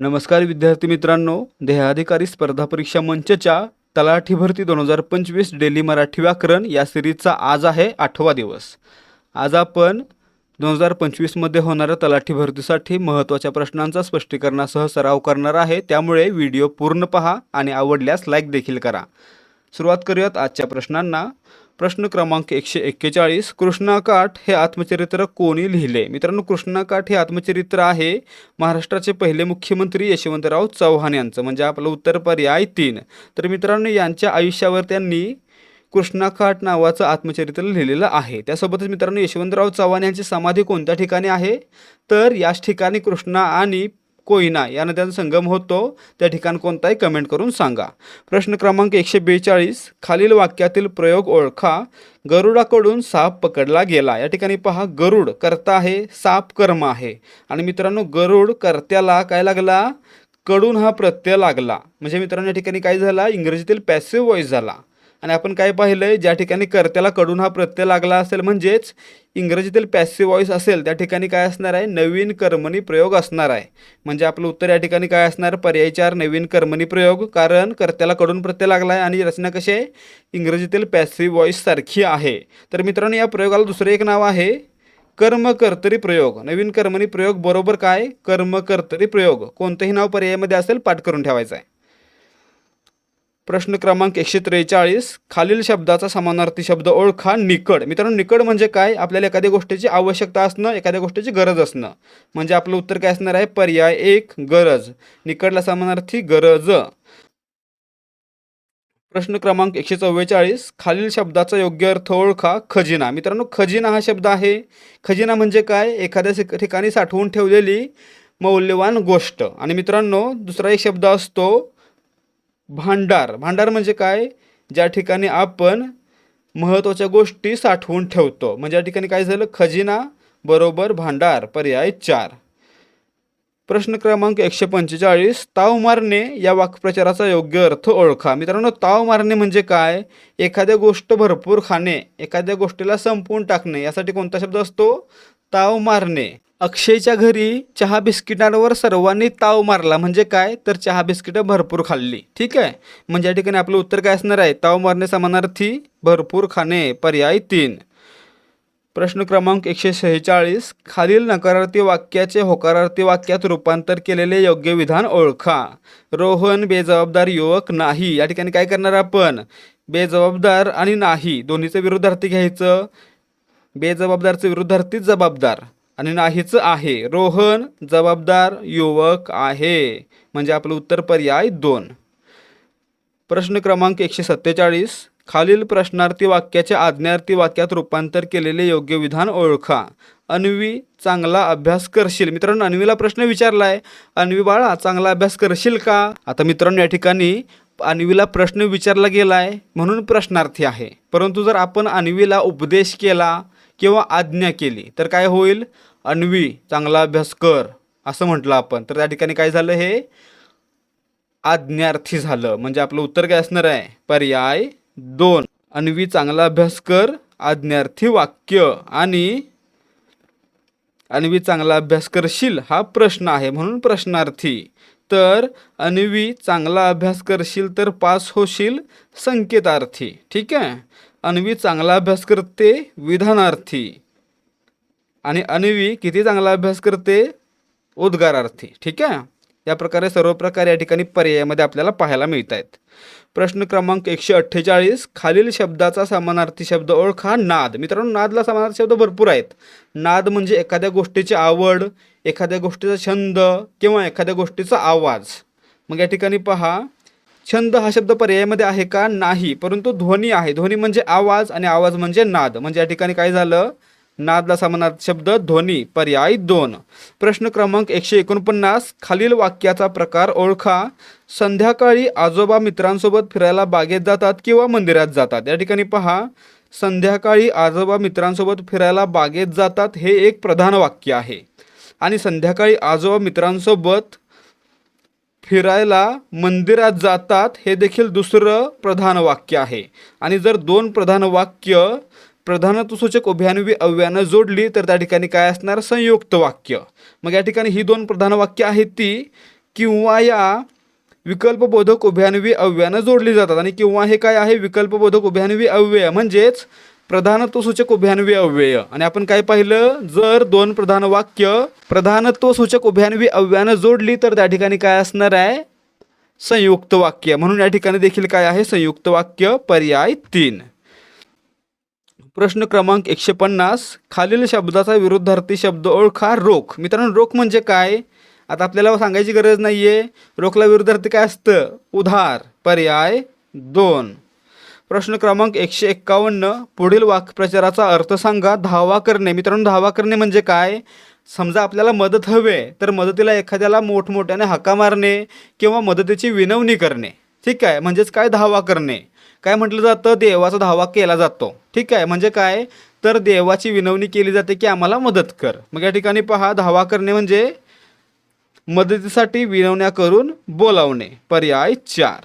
नमस्कार विद्यार्थी मित्रांनो देहाधिकारी स्पर्धा परीक्षा मंचच्या तलाठी भरती दोन हजार पंचवीस डेली मराठी व्याकरण या सिरीजचा आज आहे आठवा दिवस. आज आपण दोन हजार पंचवीसमध्ये होणाऱ्या तलाठी भरतीसाठी महत्त्वाच्या प्रश्नांचा स्पष्टीकरणासह सराव करणार आहे. त्यामुळे व्हिडिओ पूर्ण पहा आणि आवडल्यास लाईक देखील करा. सुरुवात करूयात आजच्या प्रश्नांना. प्रश्न क्रमांक एकशे एक्केचाळीस. कृष्णाकाठ हे आत्मचरित्र कोणी लिहिले? मित्रांनो कृष्णाकाठ हे आत्मचरित्र आहे महाराष्ट्राचे पहिले मुख्यमंत्री यशवंतराव चव्हाण यांचं. म्हणजे आपलं उत्तर पर्याय तीन. तर मित्रांनो यांच्या आयुष्यावर त्यांनी कृष्णाकाठ नावाचं आत्मचरित्र लिहिलेलं आहे. त्यासोबतच मित्रांनो यशवंतराव चव्हाण यांची समाधी कोणत्या ठिकाणी आहे? तर याच ठिकाणी कृष्णा आणि कोयना या नद्यांचा संगम होतो. त्या ठिकाण कोणताही कमेंट करून सांगा. प्रश्न क्रमांक एकशे बेचाळीस खालील वाक्यातील प्रयोग ओळखा. गरुडाकडून साप पकडला गेला. या ठिकाणी पहा गरुड कर्ता आहे साप कर्म आहे. आणि मित्रांनो गरुड कर्त्याला काय लागला? कडून हा प्रत्यय लागला. म्हणजे मित्रांनो या ठिकाणी काय झाला? इंग्रजीतील पॅसिव्ह व्हॉइस झाला. आणि आपण काय पाहिलंय ज्या ठिकाणी कर्त्याला कडून हा प्रत्यय लागला असेल म्हणजेच इंग्रजीतील पॅसिव्ह व्हॉइस असेल त्या ठिकाणी काय असणार आहे? नवीन कर्मणी प्रयोग असणार आहे. म्हणजे आपलं उत्तर या ठिकाणी काय असणार? पर्याय चार नवीन कर्मणी प्रयोग. कारण कर्त्याला कडून प्रत्यय लागला आहे आणि रचना कशी आहे? इंग्रजीतील पॅसिव्ह व्हॉइस सारखी आहे. तर मित्रांनो या प्रयोगाला दुसरं एक नाव आहे कर्मकर्तरी प्रयोग. नवीन कर्मणी प्रयोग बरोबर काय? कर्मकर्तरी प्रयोग. कोणतंही नाव पर्यायामध्ये असेल पाठ करून ठेवायचं आहे. प्रश्न क्रमांक एकशे त्रेचाळीस खालील शब्दाचा समानार्थी शब्द ओळखा निकड. मित्रांनो निकड म्हणजे काय? आपल्याला एखाद्या गोष्टीची आवश्यकता असणं एखाद्या गोष्टीची गरज असणं. म्हणजे आपलं उत्तर काय असणार आहे? पर्याय एक गरज. निकडला समानार्थी गरज. प्रश्न क्रमांक एकशे चव्वेचाळीस खालील शब्दाचा योग्य अर्थ ओळखा खजिना. मित्रांनो खजिना हा शब्द आहे. खजिना म्हणजे काय? एखाद्या ठिकाणी साठवून ठेवलेली मौल्यवान गोष्ट. आणि मित्रांनो दुसरा एक शब्द असतो भांडार. भांडार म्हणजे काय? ज्या ठिकाणी आपण महत्त्वाच्या गोष्टी साठवून ठेवतो. म्हणजे या ठिकाणी काय झालं? खजिना बरोबर भांडार पर्याय चार. प्रश्न क्रमांक एकशे पंचेचाळीस ताव मारणे या वाक्प्रचाराचा योग्य अर्थ ओळखा. मित्रांनो ताव मारणे म्हणजे काय? एखाद्या गोष्ट भरपूर खाणे एखाद्या गोष्टीला संपवून टाकणे. यासाठी कोणता शब्द असतो? ताव मारणे. अक्षयच्या घरी चहा बिस्किटांवर सर्वांनी ताव मारला. म्हणजे काय? तर चहा बिस्किटं भरपूर खाल्ली. ठीक आहे? म्हणजे या ठिकाणी आपलं उत्तर काय असणार आहे? ताव मारणे समानार्थी भरपूर खाणे पर्याय तीन. प्रश्न क्रमांक एकशे शेहेचाळीस. खालील नकारार्थी वाक्याचे होकारार्थी वाक्यात रूपांतर केलेले योग्य विधान ओळखा. रोहन बेजबाबदार युवक नाही. या ठिकाणी काय करणार आपण? बेजबाबदार आणि नाही. दोन्हीचं विरुद्धार्थी घ्यायचं. बेजबाबदारचं विरुद्धार्थी जबाबदार. आणि नाहीच आहे. रोहन जबाबदार युवक आहे. म्हणजे आपलं उत्तर पर्याय दोन. प्रश्न क्रमांक एकशे सत्तेचाळीस. खालील प्रश्नार्थी वाक्याचे आज्ञार्थी वाक्यात रूपांतर केलेले योग्य विधान ओळखा. अन्वी चांगला अभ्यास करशील. मित्रांनो अन्वीला प्रश्न विचारलाय. अन्वी बाळा चांगला अभ्यास करशील का? आता मित्रांनो या ठिकाणी अन्वीला प्रश्न विचारला गेलाय म्हणून प्रश्नार्थी आहे. परंतु जर आपण अन्वीला उपदेश केला किंवा आज्ञा केली तर काय होईल? अन्वी चांगला अभ्यास कर असं म्हटलं आपण. तर त्या ठिकाणी काय झालं हे? आज्ञार्थी झालं. म्हणजे आपलं उत्तर काय असणार आहे? पर्याय दोन. अन्वी चांगला अभ्यास कर आज्ञार्थी वाक्य आणि अन्वी चांगला अभ्यास करशील हा प्रश्न आहे म्हणून प्रश्नार्थी. तर अन्वी चांगला अभ्यास करशील तर पास होशील संकेतार्थी. ठीक आहे? अन्वी चांगला अभ्यास करते विधानार्थी. आणि अन्वी किती चांगला अभ्यास करते? उद्गारार्थी. ठीक आहे? या प्रकारे सर्व प्रकार या ठिकाणी पर्यायामध्ये आपल्याला पाहायला मिळत आहेत प्रश्न क्रमांक एकशे अठ्ठेचाळीस. खालील शब्दाचा समानार्थी शब्द ओळखा. नाद. मित्रांनो नादला समानार्थी शब्द भरपूर आहेत. नाद म्हणजे एखाद्या गोष्टीची आवड एखाद्या गोष्टीचा छंद किंवा एखाद्या गोष्टीचा आवाज. मग या ठिकाणी पहा. छंद हा शब्द पर्यायामध्ये आहे का? नाही. परंतु ध्वनी आहे. ध्वनी म्हणजे आवाज आणि आवाज म्हणजे नाद. म्हणजे या ठिकाणी काय झालं? नादला समानार्थी शब्द ध्वनी पर्याय दोन. प्रश्न क्रमांक एकशे एकोणपन्नास खालील वाक्याचा प्रकार ओळखा. संध्याकाळी आजोबा मित्रांसोबत फिरायला बागेत जातात किंवा मंदिरात जातात. या ठिकाणी पहा. संध्याकाळी आजोबा मित्रांसोबत फिरायला बागेत जातात हे एक प्रधान वाक्य आहे. आणि संध्याकाळी आजोबा मित्रांसोबत फिरायला मंदिरात जातात हे देखील दुसरं प्रधान वाक्य आहे. आणि जर दोन प्रधान वाक्य प्रधानत्वसूचक उभयान्वी अव्यानं जोडली तर त्या ठिकाणी काय असणार? संयुक्त वाक्य. मग या ठिकाणी ही दोन प्रधान वाक्य आहेत ती किंवा या विकल्पबोधक उभ्यान्वी अव्यानं जोडली जातात. आणि किंवा हे काय आहे? विकल्पबोधक उभ्यान्वी अव्यय म्हणजेच प्रधानत्व सूचक उभ्यान्वी अव्यय. आणि आपण काय पाहिलं? जर दोन प्रधान वाक्य प्रधानत्व सूचक उभ्यान्वी अव्यानं जोडली तर त्या ठिकाणी काय असणार आहे? संयुक्त वाक्य. म्हणून या ठिकाणी देखील काय आहे? संयुक्त वाक्य पर्याय तीन. प्रश्न क्रमांक एकशे पन्नास. खालील शब्दाचा विरुद्धार्थी शब्द ओळखा. रोख. मित्रांनो रोख म्हणजे काय? आता आपल्याला सांगायची गरज नाही आहे रोखला विरुद्धार्थी काय असतं? उधार. पर्याय दोन. प्रश्न क्रमांक एकशे एक्कावन्न. पुढील वाक्प्रचाराचा अर्थ सांगा. धावा करणे. मित्रांनो धावा करणे म्हणजे काय? समजा आपल्याला मदत हवे तर मदतीला एखाद्याला मोठमोठ्याने हाका मारणे किंवा मदतीची विनवणी करणे. ठीक आहे? म्हणजेच काय? धावा करणे. काय म्हटलं जातं? देवाचा धावा केला जातो. ठीक आहे? म्हणजे काय? तर देवाची विनवणी केली जाते की आम्हाला मदत कर. मग या ठिकाणी पहा धावा करणे म्हणजे मदतीसाठी विनवण्या करून बोलावणे. पर्याय चार.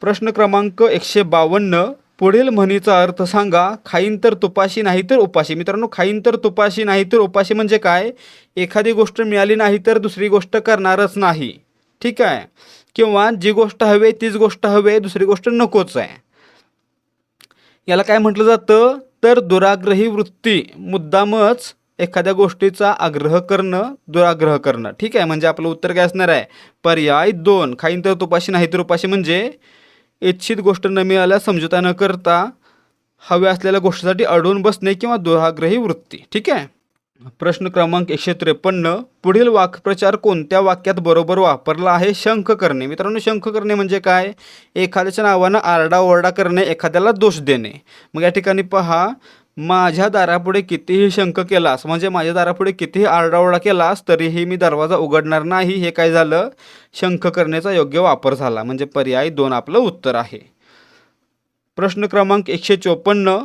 प्रश्न क्रमांक एकशे बावन्न. पुढील म्हणीचा अर्थ सांगा खाईन तर तुपाशी नाही तर उपाशी. मित्रांनो खाईन तर तुपाशी नाही तर उपाशी म्हणजे काय? एखादी गोष्ट मिळाली नाही तर दुसरी गोष्ट करणारच नाही. ठीक आहे? किंवा जी गोष्ट हवे तीच गोष्ट हवे दुसरी गोष्ट नकोच आहे. याला काय म्हटलं जातं? तर दुराग्रही वृत्ती मुद्दामच एखाद्या गोष्टीचा आग्रह करणं दुराग्रह करणं. ठीक आहे? म्हणजे आपलं उत्तर काय असणार आहे? पर्याय दोन. खाईन तर तुपाशी नाही तर उपाशी म्हणजे इच्छित गोष्ट न मिळाल्यास समझोता न करता हव्या असलेल्या गोष्टीसाठी अडवून बसणे किंवा दुराग्रही वृत्ती. ठीक आहे? प्रश्न क्रमांक एकशे त्रेपन्न पुढील वाक्प्रचार कोणत्या वाक्यात बरोबर वापरला आहे? शंख करणे. मित्रांनो शंख करणे म्हणजे काय? एखाद्याच्या नावानं आरडाओरडा करणे एखाद्याला दोष देणे. मग या ठिकाणी पहा माझ्या दारापुढे कितीही शंख केलास म्हणजे माझ्या दारापुढे कितीही आरडाओरडा केलास तरीही मी दरवाजा उघडणार नाही. हे काय झालं? शंख करण्याचा योग्य वापर झाला. म्हणजे पर्याय दोन आपलं उत्तर आहे. प्रश्न क्रमांक एकशे चोपन्न.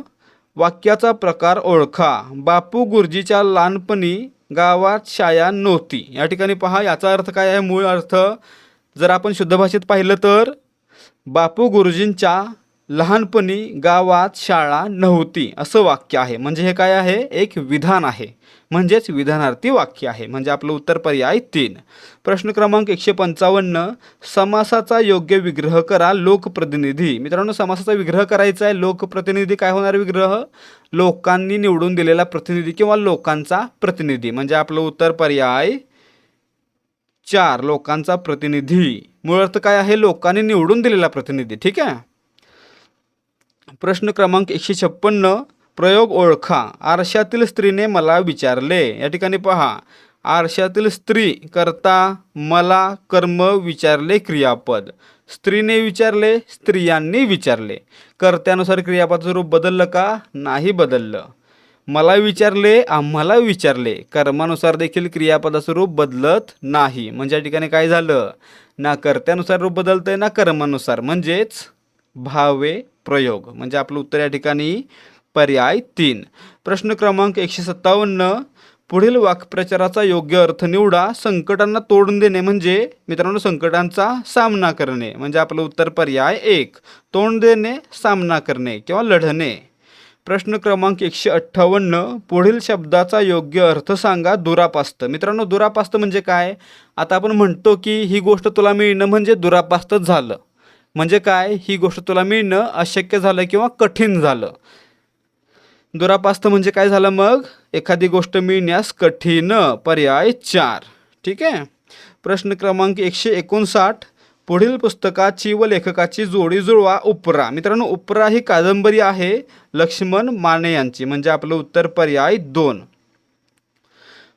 वाक्याचा प्रकार ओळखा. बापू गुरुजीच्या लहानपणी गावात शाया नव्हती. या ठिकाणी पहा याचा अर्थ काय आहे? मूळ अर्थ जर आपण शुद्ध भाषेत पाहिलं तर बापू गुरुजींच्या लहानपणी गावात शाळा नव्हती असं वाक्य आहे. म्हणजे हे काय आहे? एक विधान आहे. म्हणजेच विधानार्थी वाक्य आहे. म्हणजे आपलं उत्तर पर्याय तीन. प्रश्न क्रमांक एकशे पंचावन्न समासाचा योग्य विग्रह करा लोकप्रतिनिधी. मित्रांनो समासाचा विग्रह करायचा आहे लोकप्रतिनिधी काय होणार विग्रह? लोकांनी निवडून दिलेला प्रतिनिधी किंवा लोकांचा प्रतिनिधी. म्हणजे आपलं उत्तर पर्याय चार लोकांचा प्रतिनिधी. मूळ अर्थ काय आहे? लोकांनी निवडून दिलेला प्रतिनिधी. ठीक आहे? प्रश्न क्रमांक एकशे छप्पन्न प्रयोग ओळखा. आरशातील स्त्रीने मला विचारले. या ठिकाणी पहा. आरशातील स्त्री करता मला कर्म विचारले क्रियापद. स्त्रीने विचारले स्त्रियांनी विचारले. कर्त्यानुसार क्रियापदाचं रूप बदललं का? नाही बदललं. मला विचारले आम्हाला विचारले. कर्मानुसार देखील क्रियापदाचं रूप बदलत नाही. म्हणजे या ठिकाणी काय झालं? ना कर्त्यानुसार रूप बदलतंय ना कर्मानुसार. म्हणजेच भावे प्रयोग. म्हणजे आपलं उत्तर या ठिकाणी पर्याय तीन. प्रश्न क्रमांक एकशे सत्तावन्न. पुढील वाक्प्रचाराचा योग्य अर्थ निवडा. संकटांना तोडून देणे म्हणजे मित्रांनो संकटांचा सामना करणे. म्हणजे आपलं उत्तर पर्याय एक. तोंड देणे सामना करणे किंवा लढणे. प्रश्न क्रमांक एकशे अठ्ठावन्न. पुढील शब्दाचा योग्य अर्थ सांगा दुरापास्त. मित्रांनो दुरापास्त म्हणजे काय? आता आपण म्हणतो की ही गोष्ट तुला मिळणं म्हणजे दुरापास्तच झालं. म्हणजे काय? ही गोष्ट तुला मिळणं अशक्य झालं किंवा कठीण झालं. दुरापास्त म्हणजे काय झालं मग? एखादी गोष्ट मिळण्यास कठीण पर्याय चार. ठीक आहे? प्रश्न क्रमांक एकशे एकोणसाठ. पुढील पुस्तकाची व लेखकाची जोडी जुळवा उपरा. मित्रांनो उपरा ही कादंबरी आहे लक्ष्मण माने यांची. म्हणजे आपलं उत्तर पर्याय दोन.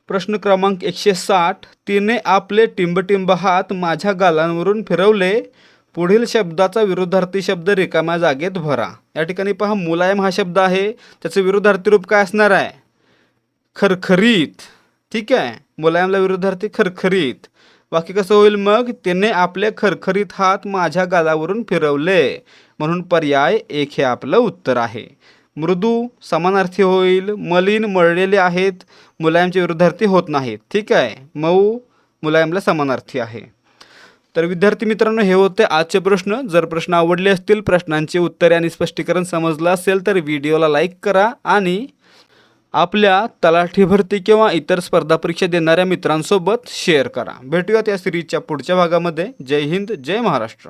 प्रश्न क्रमांक एकशे साठ. तिने आपले टिंबटिंब हात माझ्या गालांवरून फिरवले. पुढील शब्दाचा विरुद्धार्थी शब्द रिकाम्या जागेत भरा. या ठिकाणी पहा मुलायम हा शब्द आहे त्याचं विरुद्धार्थी रूप काय असणार आहे? खरखरीत. ठीक आहे मुलायमला विरुद्धार्थी खरखरीत. बाकी कसं होईल मग? त्याने आपले खरखरीत हात माझ्या गालावरून फिरवले. म्हणून पर्याय एक हे आपलं उत्तर आहे. मृदू समानार्थी होईल मलिन मळलेले आहेत मुलायमचे विरुद्धार्थी होत नाहीत. ठीक आहे मऊ मुलायमला समानार्थी आहे. तर विद्यार्थी मित्रांनो हे होते आजचे प्रश्न. जर प्रश्न आवडले असतील प्रश्नांची उत्तरे आणि स्पष्टीकरण समजलं असेल तर व्हिडिओला लाईक करा आणि आपल्या तलाठी भरती किंवा इतर स्पर्धा परीक्षा देणाऱ्या मित्रांसोबत शेअर करा. भेटूयात या सिरीजच्या पुढच्या भागामध्ये. जय हिंद जय महाराष्ट्र.